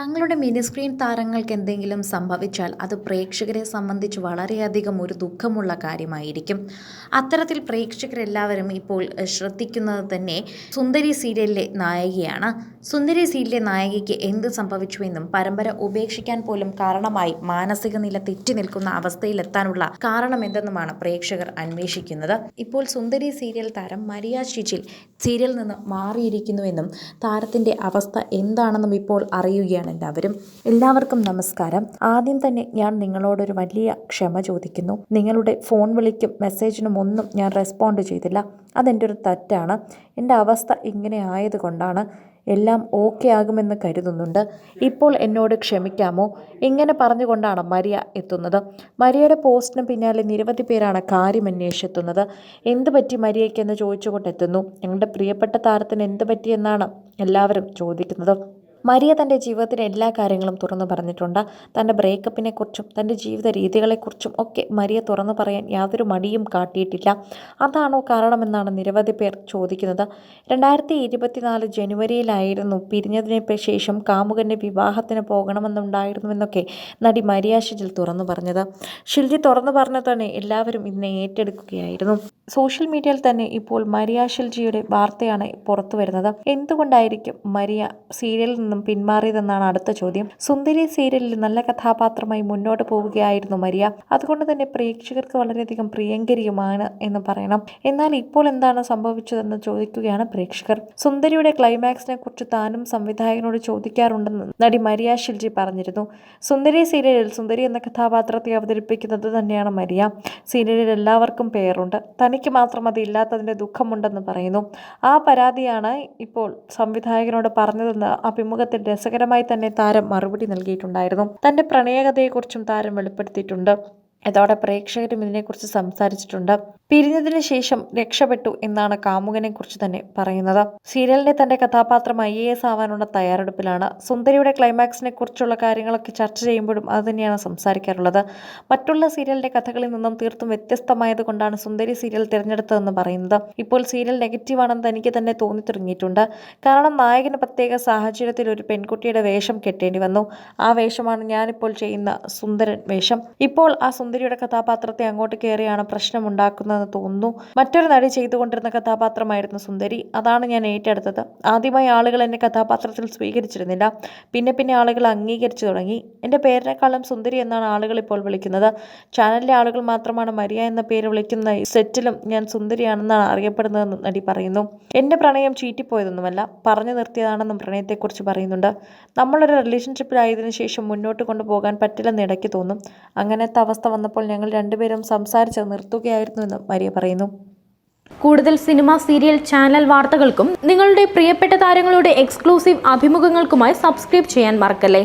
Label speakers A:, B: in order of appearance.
A: തങ്ങളുടെ mini screen താരങ്ങൾക്ക് എന്തെങ്കിലും സംഭവിച്ചാൽ അത് പ്രേക്ഷകരെ സംബന്ധിച്ച് വളരെയധികം ഒരു ദുഃഖമുള്ള കാര്യമായിരിക്കും. അത്തരത്തിൽ പ്രേക്ഷകരെല്ലാവരും ഇപ്പോൾ ശ്രദ്ധിക്കുന്നത് തന്നെ സുന്ദരി സീരിയലിലെ നായികയാണ്. സുന്ദരി സീരിയലിലെ നായികയ്ക്ക് എന്ത് സംഭവിച്ചുവെന്നും പരമ്പര ഉപേക്ഷിക്കാൻ പോലും കാരണമായി മാനസിക നില തെറ്റി നിൽക്കുന്ന അവസ്ഥയിലെത്താനുള്ള കാരണം എന്തെന്നുമാണ് പ്രേക്ഷകർ അന്വേഷിക്കുന്നത്. ഇപ്പോൾ സുന്ദരി സീരിയൽ താരം മരിയ ഷിജിൽ സീരിയലിൽ നിന്ന് മാറിയിരിക്കുന്നുവെന്നും താരത്തിന്റെ അവസ്ഥ എന്താണെന്നും ഇപ്പോൾ അറിയുകയാണ്. എല്ലാവരും എല്ലാവർക്കും നമസ്കാരം. ആദ്യം തന്നെ ഞാൻ നിങ്ങളോടൊരു വലിയ ക്ഷമ ചോദിക്കുന്നു. നിങ്ങളുടെ ഫോൺ വിളിക്കും മെസ്സേജിനും ഒന്നും ഞാൻ റെസ്പോണ്ട് ചെയ്തില്ല. അതെന്റെ ഒരു തെറ്റാണ്. എന്റെ അവസ്ഥ ഇങ്ങനെ ആയതുകൊണ്ടാണ് എല്ലാം ഓക്കെ ആകുമെന്ന് കരുതുന്നുണ്ട്. ഇപ്പോൾ എന്നോട് ക്ഷമിക്കാമോ? ഇങ്ങനെ പറഞ്ഞുകൊണ്ടാണ് മരിയ എത്തുന്നത്. മരിയയുടെ പോസ്റ്റിന് പിന്നാലെ നിരവധി പേരാണ് കാര്യം അന്വേഷിച്ചെത്തുന്നത്. എന്ത് പറ്റി മരിയയ്ക്കെന്ന് ചോദിച്ചുകൊണ്ടെത്തുന്നു ഞങ്ങളുടെ പ്രിയപ്പെട്ട താരത്തിന് എന്ത് പറ്റിയെന്നാണ് എല്ലാവരും ചോദിക്കുന്നത്. മരിയ തന്റെ ജീവിതത്തിലെ എല്ലാ കാര്യങ്ങളും തുറന്നു പറഞ്ഞിട്ടുണ്ട്. തന്റെ ബ്രേക്കപ്പിനെക്കുറിച്ചും തന്റെ ജീവിത രീതികളെക്കുറിച്ചും ഒക്കെ മരിയ തുറന്നു പറയാൻ യാതൊരു മടിയും കാട്ടിയിട്ടില്ല. അതാണോ കാരണമെന്നാണ് നിരവധി പേർ ചോദിക്കുന്നത്. രണ്ടായിരത്തി ഇരുപത്തിനാല് ജനുവരിയിലായിരുന്നു പിരിഞ്ഞതിന് ശേഷം കാമുകന്റെ വിവാഹത്തിന് പോകണമെന്നുണ്ടായിരുന്നുവെന്നൊക്കെ നടി മരിയ ഷിജിൽ തുറന്നു പറഞ്ഞത്. ഷിൽജി തുറന്നു പറഞ്ഞത് തന്നെ എല്ലാവരും ഇന്നെ ഏറ്റെടുക്കുകയായിരുന്നു. സോഷ്യൽ മീഡിയയിൽ തന്നെ ഇപ്പോൾ മരിയ ഷിൽജിയുടെ വാർത്തയാണ് പുറത്തു വരുന്നത് എന്തുകൊണ്ടായിരിക്കും മരിയ സീരിയലിൽ നിന്നും പിന്മാറിയതെന്നാണ് അടുത്ത ചോദ്യം. സുന്ദരി സീരിയലിൽ നല്ല കഥാപാത്രമായി മുന്നോട്ട് പോവുകയായിരുന്നു മരിയ. അതുകൊണ്ട് തന്നെ പ്രേക്ഷകർക്ക് വളരെയധികം പ്രിയങ്കരിയുമാണ് എന്ന് പറയണം. എന്നാൽ ഇപ്പോൾ എന്താണ് സംഭവിച്ചതെന്ന് ചോദിക്കുകയാണ് പ്രേക്ഷകർ. സുന്ദരിയുടെ ക്ലൈമാക്സിനെ കുറിച്ച് താനും സംവിധായകനോട് ചോദിക്കാറുണ്ടെന്ന് നടി മരിയ ഷിൽജി പറഞ്ഞിരുന്നു. സുന്ദരി സീരിയലിൽ സുന്ദരി എന്ന കഥാപാത്രത്തെ അവതരിപ്പിക്കുന്നത് തന്നെയാണ് മരിയ. സീരിയലിൽ എല്ലാവർക്കും പേരുണ്ട്. തനിക്ക് മാത്രം അത് ഇല്ലാത്തതിന്റെ ദുഃഖമുണ്ടെന്ന് പറയുന്നു. ആ പരാതിയാണ് ഇപ്പോൾ സംവിധായകനോട് പറഞ്ഞതെന്ന് അഭിമുഖത്തിൽ രസകരമായി തന്നെ താരം മറുപടി നൽകിയിട്ടുണ്ടായിരുന്നു. തന്റെ പ്രണയകഥയെക്കുറിച്ചും താരം വെളിപ്പെടുത്തിയിട്ടുണ്ട്. ഇതോടെ പ്രേക്ഷകരും ഇതിനെക്കുറിച്ച് സംസാരിച്ചിട്ടുണ്ട്. പിരിഞ്ഞതിന് ശേഷം രക്ഷപ്പെട്ടു എന്നാണ് കാമുകനെ കുറിച്ച് തന്നെ പറയുന്നത്. സീരിയലിന്റെ തന്റെ കഥാപാത്രം ഐ എ എസ് ആവാനുള്ള തയ്യാറെടുപ്പിലാണ്. സുന്ദരിയുടെ ക്ലൈമാക്സിനെ കുറിച്ചുള്ള കാര്യങ്ങളൊക്കെ ചർച്ച ചെയ്യുമ്പോഴും അത് തന്നെയാണ് സംസാരിക്കാറുള്ളത്. മറ്റുള്ള സീരിയലിന്റെ കഥകളിൽ നിന്നും തീർത്തും വ്യത്യസ്തമായത് കൊണ്ടാണ് സുന്ദരി സീരിയൽ തിരഞ്ഞെടുത്തതെന്ന് പറയുന്നത്. ഇപ്പോൾ സീരിയൽ നെഗറ്റീവാണെന്ന് തനിക്ക് തന്നെ തോന്നി തുടങ്ങിയിട്ടുണ്ട്. കാരണം നായകന് പ്രത്യേക സാഹചര്യത്തിൽ ഒരു പെൺകുട്ടിയുടെ വേഷം കെട്ടേണ്ടി വന്നു. ആ വേഷമാണ് ഞാനിപ്പോൾ ചെയ്യുന്ന സുന്ദരൻ വേഷം. ഇപ്പോൾ ആ സുന്ദരിയുടെ കഥാപാത്രത്തെ അങ്ങോട്ട് കയറിയാണ് പ്രശ്നമുണ്ടാക്കുന്നതെന്ന് തോന്നുന്നു. മറ്റൊരു നടി ചെയ്തുകൊണ്ടിരുന്ന കഥാപാത്രമായിരുന്നു സുന്ദരി. അതാണ് ഞാൻ ഏറ്റെടുത്തത്. ആദ്യമായി ആളുകൾ എന്നെ കഥാപാത്രത്തിൽ സ്വീകരിച്ചിരുന്നില്ല. പിന്നെ പിന്നെ ആളുകൾ അംഗീകരിച്ചു തുടങ്ങി. എന്റെ പേരിനേക്കാളും സുന്ദരി എന്നാണ് ആളുകൾ ഇപ്പോൾ വിളിക്കുന്നത്. ചാനലിലെ ആളുകൾ മാത്രമാണ് മരിയ എന്ന പേര് വിളിക്കുന്ന സെറ്റിലും ഞാൻ സുന്ദരിയാണെന്നാണ് അറിയപ്പെടുന്നതെന്ന് നടി പറയുന്നു. എന്റെ പ്രണയം ചീറ്റിപ്പോയതൊന്നുമല്ല. പറഞ്ഞു നിർത്തിയതാണെന്നും പ്രണയത്തെക്കുറിച്ച് പറയുന്നുണ്ട്. നമ്മളൊരു റിലേഷൻഷിപ്പിലായതിനു ശേഷം മുന്നോട്ട് കൊണ്ടുപോകാൻ പറ്റില്ലെന്ന് ഇടയ്ക്ക് തോന്നും. അങ്ങനത്തെ അവസ്ഥ വന്നപ്പോൾ ഞങ്ങൾ രണ്ടുപേരും സംസാരിച്ച് നിർത്തുകയായിരുന്നുവെന്നും മരിയ പറയുന്നു.
B: കൂടുതൽ സിനിമ സീരിയൽ ചാനൽ വാർത്തകൾക്കും നിങ്ങളുടെ പ്രിയപ്പെട്ട താരങ്ങളുടെ എക്സ്ക്ലൂസീവ് അഭിമുഖങ്ങൾക്കുമായി സബ്സ്ക്രൈബ് ചെയ്യാൻ മറക്കല്ലേ?